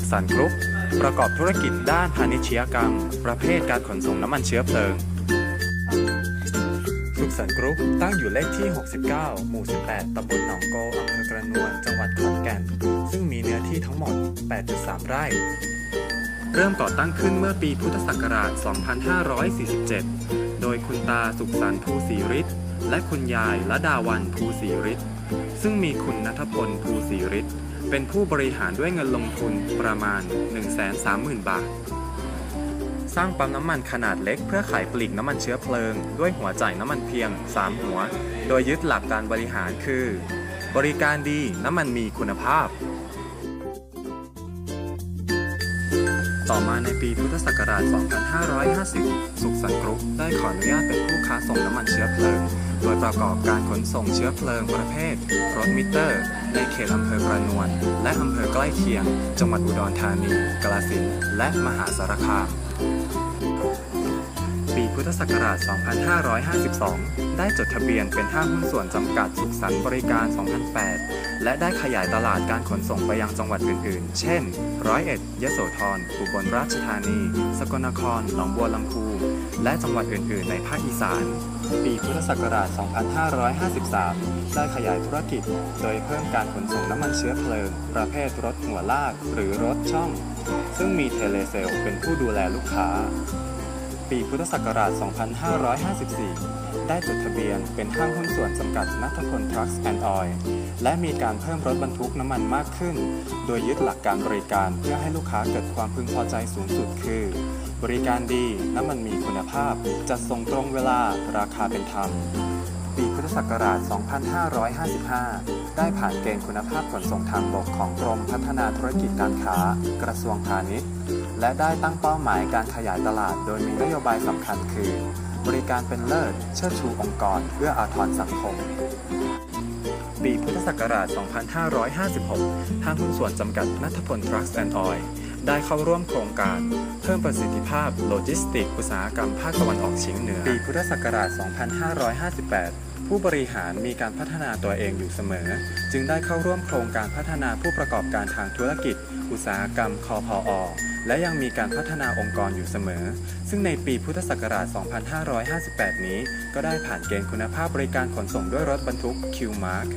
ขสันต์กรุ๊ปประกอบธุรกิจด้านพาณิชยกรรม ประเภทการขนส่งน้ำมันเชื้อเพลิง สุขสันต์กรุ๊ปตั้งอยู่เลขที่ 69 หมู่ 18 ตำบลหนองโกอำเภอกระนวน จังหวัดขอนแก่น ซึ่งมีเนื้อที่ทั้งหมด 8.3 ไร่ เริ่มก่อตั้งขึ้นเมื่อปีพุทธศักราช 2547 โดยคุณตาสุขสันต์ภูศรีฤทธิ์และคุณยายละดาวันภูศรีฤทธิ์ซึ่งมีคุณนัทพลภูศรีฤทธิ์ เป็นผู้บริหารด้วยเงินลงทุนประมาณ 130,000 บาท สร้างปั๊มน้ำมันขนาดเล็กเพื่อขายปลีกน้ำมันเชื้อเพลิง ด้วยหัวจ่ายน้ำมันเพียง 3 หัว โดยยึดหลักการบริหารคือ บริการดีน้ำมันมีคุณภาพ ต่อมาในปีพุทธศักราช 2550 สุขสันต์กรุ๊ปได้ขออนุญาตเป็นผู้ค้าส่งน้ำมันเชื้อเพลิง โดยประกอบการขนส่งเชื้อเพลิงประเภทรถมิเตอร์ ในเขตอำเภอกระนวน และอำเภอใกล้เคียง จังหวัดอุดรธานี กาฬสินธุ์และมหาสารคาม ปีพุทธศักราช 2552 ได้จดทะเบียนเป็นห้างหุ้นส่วนจำกัดสุขสันต์บริการ 2008 และได้ขยายตลาดการขนส่งไปยังจังหวัดอื่น ๆ เช่น ร้อยเอ็ด ยโสธร อุบลราชธานี สกลนคร หนองบัวลำพู และจังหวัดอื่น ๆ ในภาคอีสาน ปีพุทธศักราช 2553 ได้ขยายธุรกิจ โดยเพิ่มการขนส่งน้ำมันเชื้อเพลิง ประเภทรถหัวลาก หรือรถช่อง ซึ่งมีเทเลเซลเป็นผู้ดูแลลูกค้า ปีพุทธศักราช 2554 ได้จดทะเบียนเป็นห้างหุ้นส่วนจำกัดนัทพลทรัคส์แอนด์ออยและมีการเพิ่มรถบรรทุกน้ำมันมากขึ้น โดยยึดหลักการบริการเพื่อให้ลูกค้าเกิดความพึงพอใจสูงสุดคือ บริการดี น้ำมันมีคุณภาพ จัดส่งตรงเวลา ราคาเป็นธรรม ศักราช 2555 ได้ผ่านเกณฑ์คุณภาพขนส่งทางบกของกรมพัฒนาธุรกิจการค้า กระทรวงพาณิชย์ และได้ตั้งเป้าหมายการขยายตลาด โดยมีนโยบายสำคัญคือ บริการเป็นเลิศ เชิดชูองค์กร เพื่ออาทรสังคมปีพุทธศักราช 2556 ห้างหุ้นส่วนจำกัดนัทพลทรัคส์แอนด์ออยได้เข้าร่วมโครงการ เพิ่มประสิทธิภาพโลจิสติก อุตสาหกรรมภาคตะวันออกเฉียงเหนือ ปีพุทธศักราช 2558 ผู้บริหารมีการพัฒนาตัวเองอยู่เสมอ จึงได้เข้าร่วมโครงการพัฒนาผู้ประกอบการทางธุรกิจ อุตสาหกรรมคอพอและยังมีการพัฒนาองค์กรอยู่เสมอ ซึ่งในปีพุทธศักราช 2558 นี้ ก็ได้ผ่านเกณฑ์คุณภาพบริการขนส่งด้วยรถบรรทุก Q-Mark